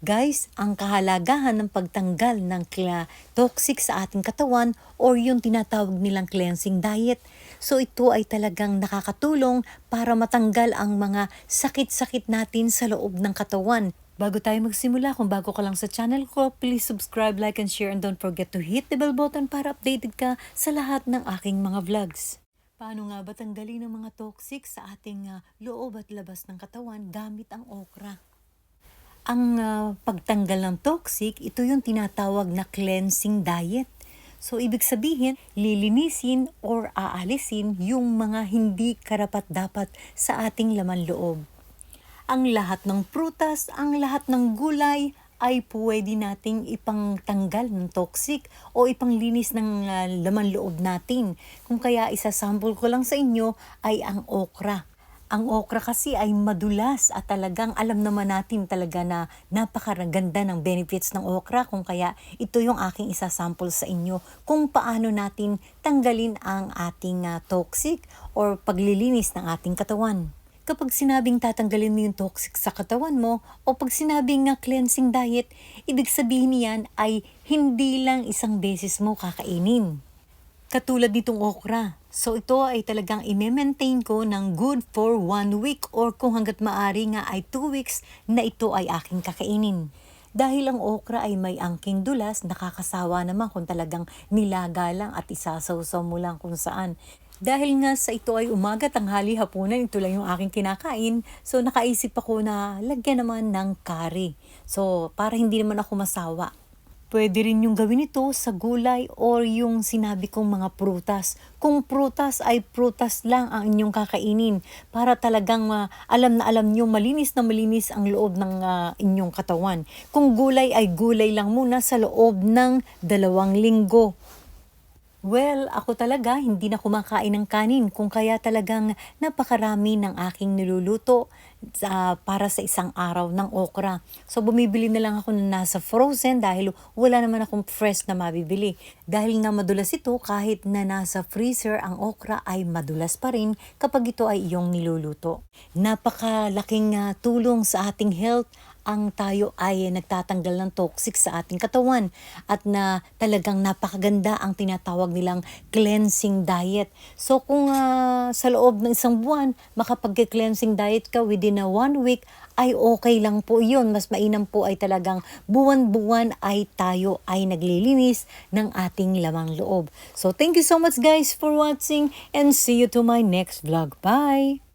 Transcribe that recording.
Guys, ang kahalagahan ng pagtanggal ng toxic sa ating katawan or yung tinatawag nilang cleansing diet. So ito ay talagang nakakatulong para matanggal ang mga sakit-sakit natin sa loob ng katawan. Bago tayo magsimula, kung bago ka lang sa channel ko, please subscribe, like, and share, and don't forget to hit the bell button para updated ka sa lahat ng aking mga vlogs. Paano nga ba tanggalin ang mga toxic sa ating ah, loob at labas ng katawan gamit ang okra? Ang ah, pagtanggal ng toxic, ito yung tinatawag na cleansing diet. So, ibig sabihin, lilinisin or aalisin yung mga hindi karapat-dapat sa ating laman loob. Ang lahat ng prutas, ang lahat ng gulay ay pwede nating ipangtanggal ng toxic o ipanglinis ng ah, laman loob natin. Kung kaya isasample ko lang sa inyo ay ang okra. Ang okra kasi ay madulas at talagang alam naman natin talaga na napakaraganda ng benefits ng okra kung kaya ito yung aking isasample sa inyo kung paano natin tanggalin ang ating ah, toxic or paglilinis ng ating katawan. Kapag sinabing tatanggalin mo yung toxic sa katawan mo o pag sinabing nga cleansing diet, ibig sabihin niyan ay hindi lang isang beses mo kakainin katulad nitong okra. So ito ay talagang i-maintain ko ng good for one week or kung hanggat maari nga ay two weeks na ito ay aking kakainin. Dahil ang okra ay may angking dulas, nakakasawa naman kung talagang nilaga lang at isasawsaw mo lang kung saan. Dahil nga sa ito ay umaga, tanghali, hapunan, ito lang yung aking kinakain. So nakaisip ako na lagyan naman ng curry. So para hindi naman ako masawa. Pwede rin yung gawin ito sa gulay or yung sinabi kong mga prutas. Kung prutas ay prutas lang ang inyong kakainin para talagang ah, alam na alam nyo malinis na malinis ang loob ng ah, inyong katawan. Kung gulay ay gulay lang muna sa loob ng dalawang linggo. Well, ako talaga hindi na kumakain ng kanin kung kaya talagang napakarami ng aking niluluto sa, para sa isang araw ng okra. So bumibili na lang ako na nasa frozen dahil wala naman akong fresh na mabibili. Dahil nga madulas ito kahit na nasa freezer ang okra ay madulas pa rin kapag ito ay iyong niluluto. Napakalaking ah, tulong sa ating health ang tayo ay nagtatanggal ng toxic sa ating katawan at na talagang napakaganda ang tinatawag nilang cleansing diet. So kung ah, sa loob ng isang buwan makapag-cleansing diet ka within a one week ay okay lang po yun. Mas mainam po ay talagang buwan-buwan ay tayo ay naglilinis ng ating lamang loob. So thank you so much guys for watching and see you to my next vlog. Bye!